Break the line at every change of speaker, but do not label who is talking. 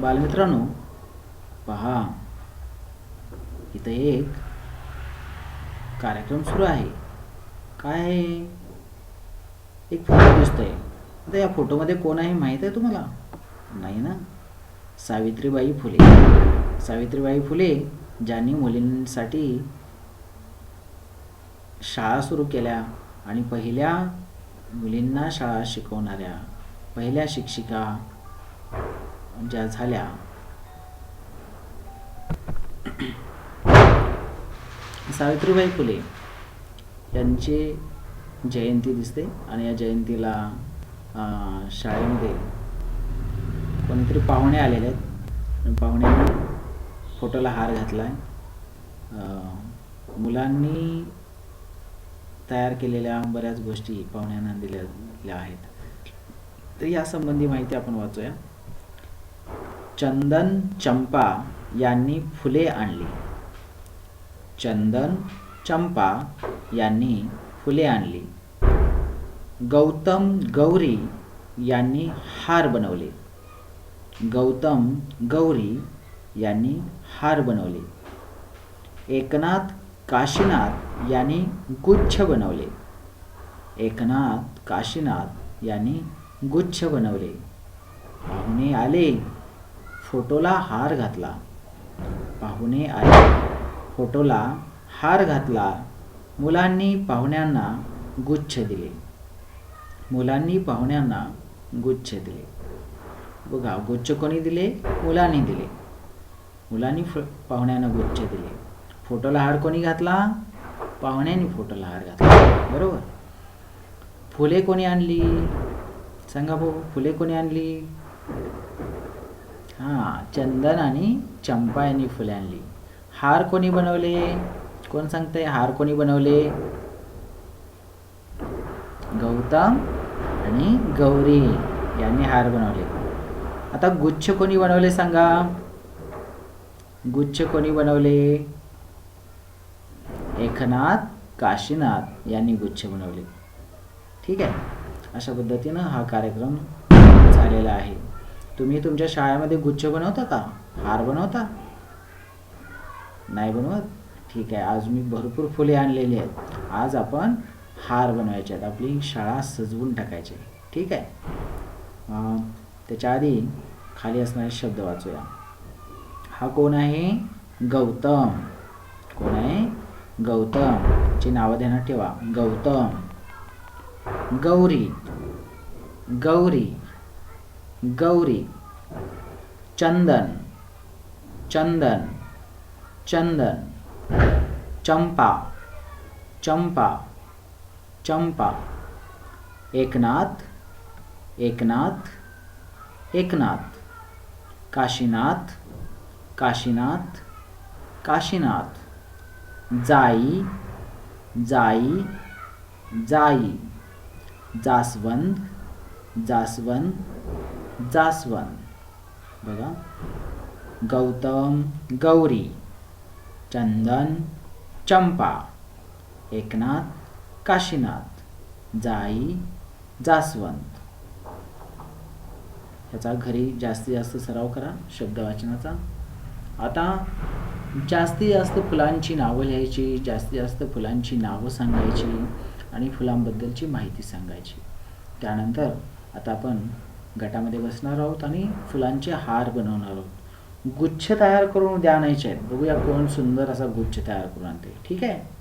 बालमित्रांनो पहा. इथं एक कार्यक्रम सुरू आहे. काय? आहे एक फोटो दिसतोय. आता या फोटोमध्ये कोण आहे माहीत आहे तुम्हाला? नाही ना? सावित्रीबाई फुले. सावित्रीबाई फुले ज्यांनी मुलींसाठी शाळा सुरू केल्या आणि पहिल्या मुलींना शाळा शिकवणाऱ्या पहिल्या शिक्षिका ज्या झाल्या सावित्रीबाई फुले यांची जयंती दिसते आणि या जयंतीला शाळेमध्ये कोणीतरी पाहुणे आलेले आहेत. पाहुण्यांनी फोटोला हार घातला आहे मुलांनी तयार केलेल्या बऱ्याच गोष्टी पाहुण्यांना दिल्या आहेत. तर यासंबंधी माहिती आपण वाचूया. चंदन चंपा यांनी फुले आणली. चंदन चंपा यांनी फुले आणली. गौतम गौरी यांनी हार बनवले. गौतम गौरी यांनी हार बनवले. एकनाथ काशीनाथ यांनी गुच्छ बनवले. एकनाथ काशीनाथ यांनी गुच्छ बनवले. पाहुणे आले. फोटोला हार घातला. पाहुणे आले. फोटोला हार घातला. मुलांनी पाहुण्यांना गुच्छ दिले. मुलांनी पाहुण्यांना गुच्छ दिले. बघा गुच्छ कोणी दिले? मुलांनी दिले. मुलांनी फ पाहुण्यांना गुच्छ दिले. फोटोला हार कोणी घातला? पाहुण्यांनी फोटोला हार घातला. बरोबर? फुले कोणी आणली? सांगा भाऊ फुले कोणी आणली? हां चंदन आणि चंपा यांनी फुले आणली. हार कोणी बनवले? कोण सांगते हार कोणी बनवले? गौतम आणि गौरी यांनी हार बनवले. आता गुच्छ कोणी बनवले सांगा? गुच्छ कोणी बनवले? एकनाथ काशीनाथ यांनी गुच्छ बनवले. ठीक आहे. अशा पद्धतीनं हा कार्यक्रम झालेला आहे. तुम्ही तुमच्या शाळेमध्ये गुच्छ बनवता का? हार बनवता? नाही बनवत? ठीक आहे आज मी भरपूर फुले आणलेली आहेत. आज आपण हार बनवायचे आहेत. आपली शाळा सजवून टाकायची ठीक आहे? त्याच्या आधी खाली असणारे शब्द वाचूया. हा कोण आहे? गौतम. कोण आहे? गौतम. ची नावं ध्यानात ठेवा. गौतम. गौरी. गौरी. गौरी चंदन चंदन चंदन चंपा चंपा चंपा एकनाथ एकनाथ एकनाथ काशीनाथ काशीनाथ काशीनाथ जाई जाई जाई जास्वंद जास्वंद जास्वंद. बघा. गौतम गौरी. चंदन चंपा. एकनाथ काशीनाथ. जाई जास्वंत ह्याचा घरी जास्तीत जास्त सराव करा शब्द वाचनाचा. आता जास्तीत जास्त फुलांची नावं लिहायची जास्तीत जास्त फुलांची नावं सांगायची आणि फुलांबद्दलची माहिती सांगायची. त्यानंतर आता आपण गटामध्ये बसणार आहोत आणि फुलांचे हार बनवणार आहोत. गुच्छ तयार करून द्या आणायचे आहेत. बघूया कोण सुंदर असा गुच्छ तयार करून आणते. ठीक आहे?